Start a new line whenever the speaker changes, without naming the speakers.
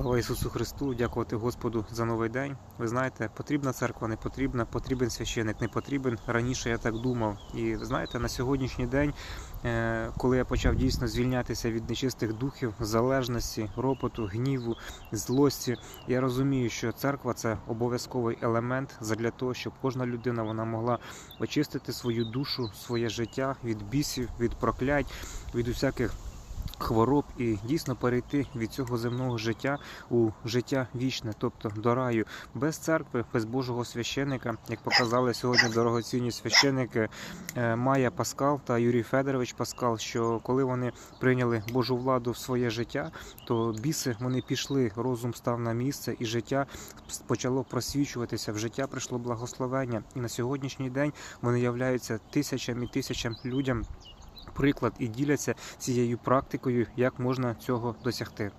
Слава Ісусу Христу, дякувати Господу за новий день. Ви знаєте, потрібна церква, не потрібна, потрібен священик, не потрібен. Раніше я так думав. І ви знаєте, на сьогоднішній день, е, коли я почав дійсно звільнятися від нечистих духів, залежності, ропоту, гніву, злості, я розумію, що церква це обов'язковий елемент задля того, щоб кожна людина вона могла очистити свою душу, своє життя від бісів, від проклять, від усяких хвороб і дійсно перейти від цього земного життя у життя вічне, тобто до раю, без церкви, без Божого священика, як показали сьогодні дорогоцінні священики е, Майя Паскал та Юрій Федорович Паскал, що коли вони прийняли Божу владу в своє життя, то біси вони пішли, розум став на місце, і життя почало просвічуватися. В життя прийшло благословення. І на сьогоднішній день вони являються тисячам і тисячам людям приклад і діляться цією практикою, як можна цього досягти.